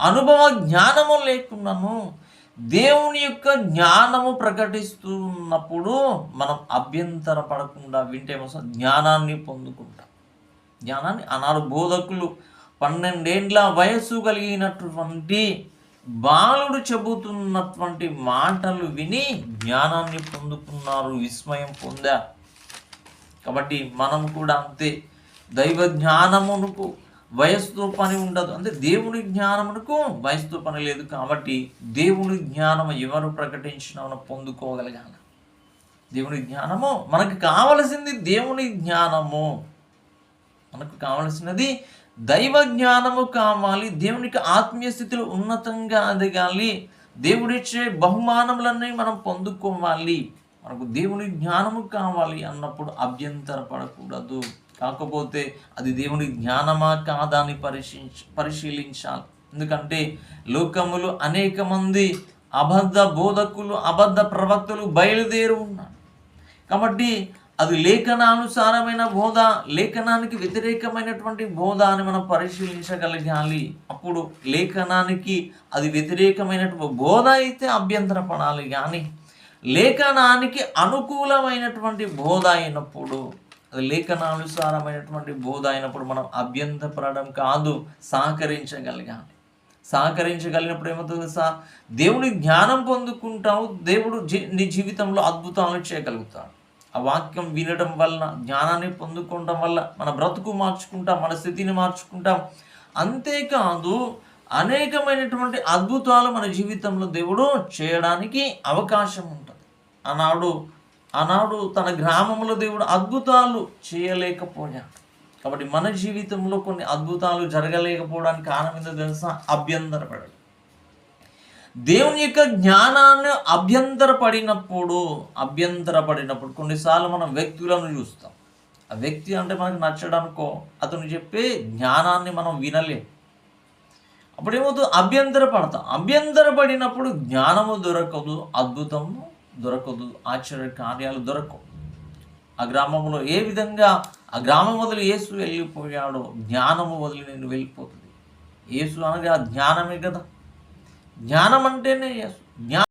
అనుభవ జ్ఞానము లేకున్నాను దేవుని యొక్క జ్ఞానము ప్రకటిస్తున్నప్పుడు మనం అభ్యంతర పడకుండా వింటే జ్ఞానాన్ని పొందుకుంటాం. జ్ఞానాన్ని ఆనాడు బోధకులు పన్నెండేండ్ల వయస్సు కలిగినటువంటి బాలుడు చెబుతున్నటువంటి మాటలు విని జ్ఞానాన్ని పొందుకున్నారు విస్మయం పొందారు. కాబట్టి మనం కూడా అంతే. దైవ జ్ఞానమునకు వయస్సుతో పని ఉండదు. అంటే దేవుని జ్ఞానమునకు వయసుతో పని లేదు కాబట్టి దేవుని జ్ఞానం ఎవరు ప్రకటించిన పొందుకోగలగాలి. దేవుని జ్ఞానము మనకు కావలసింది దేవుని జ్ఞానము. మనకు కావలసినది దైవ జ్ఞానము కావాలి. దేవునికి ఆత్మీయ స్థితిలో ఉన్నతంగా ఎదగాలి. దేవుడిచ్చే బహుమానములన్నీ మనం పొందుకోవాలి. మనకు దేవుని జ్ఞానము కావాలి అన్నప్పుడు అభ్యంతర పడకూడదు కాకపోతే అది దేవుని జ్ఞానమా కాదా అని పరిశీలించ పరిశీలించాలి. ఎందుకంటే లోకములు అనేక మంది అబద్ధ బోధకులు అబద్ధ ప్రవక్తలు బయలుదేరి ఉన్నారు. కాబట్టి అది లేఖనానుసారమైన బోధ లేఖనానికి వ్యతిరేకమైనటువంటి బోధ అని మనం పరిశీలించగలగాలి. అప్పుడు లేఖనానికి అది వ్యతిరేకమైనటువంటి బోధ అయితే అభ్యంతరపడాలి. కానీ లేఖనానికి అనుకూలమైనటువంటి బోధ అయినప్పుడు అది లేఖనానుసారమైనటువంటి బోధ అయినప్పుడు మనం అభ్యంతరపడడం కాదు సహకరించగలగాలి. సహకరించగలిగినప్పుడు ఏమవుతుంది తెలుసా? దేవుని జ్ఞానం పొందుకుంటావు దేవుడు నీ జీవితంలో అద్భుతాలు చేయగలుగుతాడు. ఆ వాక్యం వినడం వలన జ్ఞానాన్ని పొందుకోవడం వల్ల మన బ్రతుకు మార్చుకుంటాం మన స్థితిని మార్చుకుంటాం. అంతేకాదు అనేకమైనటువంటి అద్భుతాలు మన జీవితంలో దేవుడు చేయడానికి అవకాశం ఉంటుంది. ఆనాడు ఆనాడు తన గ్రామంలో దేవుడు అద్భుతాలు చేయలేకపోయాడు. కాబట్టి మన జీవితంలో కొన్ని అద్భుతాలు జరగలేకపోవడానికి కారణం ఏంటో తెలుసా? అభ్యంతరపడడం. దేవుని యొక్క జ్ఞానాన్ని అభ్యంతరపడినప్పుడు అభ్యంతరపడినప్పుడు కొన్నిసార్లు మనం వ్యక్తులను చూస్తాం. ఆ వ్యక్తి అంటే మనకు నచ్చడానికో అతను చెప్పే జ్ఞానాన్ని మనం వినలేము అప్పుడు అభ్యంతరపడతాం. అభ్యంతరపడినప్పుడు జ్ఞానము దొరకదు అద్భుతము దొరకదు ఆశ్చర్య కార్యాలు దొరకవు. ఆ గ్రామంలో ఏ విధంగా ఆ గ్రామం వదిలి యేసు వెళ్ళిపోయాడో జ్ఞానము వదిలి నేను వెళ్ళిపోతుంది. యేసు అనగా జ్ఞానమే కదా. జ్ఞానం అంటేనే యేసు. జ్ఞా